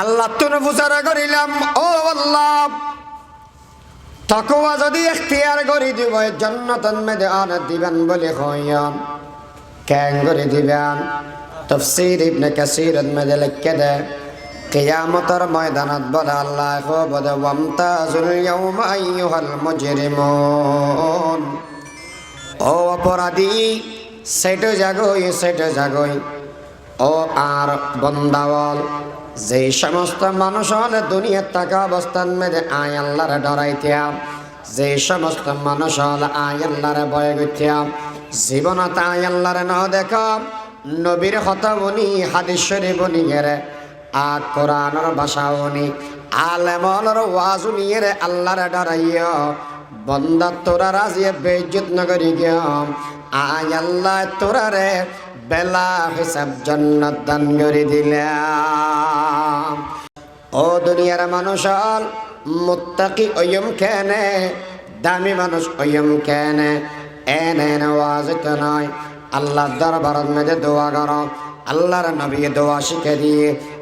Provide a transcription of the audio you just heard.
আল্লাহ তুন ফুসারা করিলাম, ও আল্লাহ তকুয়া যদি এখতিয়ার করি দিব জন্নতন মেদে আন দিবেন বলে হইয়াম ক্যাং করে দিবেন? তফসির ইবনে কাসির মেদে লিখে দে, কিয়ামতের ময়দানত বলে আল্লাহ কো বলে, ওয়ামতাজুল ইয়াউমা আইয়ুহাল মুজরিমুন। ও অপরাধী, সেটে জাগই সেটে জাগই। ও আর বন্দাওয়াল যে সমস্ত মানুষ হলে দুনিয়ার টাকা অবস্থান মেরে আয় আল্লাহরে ডরাইতিয়াম যে সমস্ত মানুষ হলে আয় আল্লাহরে ভয় করতিয়াম জীবনত আয় আল্লাহরে ন দেখ, নবীর হতা বনি হাদিশ্বরী বনি গেরে আ কোরআনর ভাষা উনি, আলেমলর ওয়াজ উনিয়ে আল্লাহরে ডরাইয় বন্দা তোরা রাজিয়ে বেজ্জত নগরী গিয়াম। আয় আল্লাহ তোরা রে বেলা হিসাব জন্নত দান করে দিলাম। ও দুনিয়ার মানুষ মুত্তাকি ওয়ম কেনে, দামি মানুষ ওয়ম কেনে, এনে নওয়াজ নয় আল্লাহ দরবারত মেজে দোয়া করো, আল্লাহর নবী দোয়া শিখে দিয়ে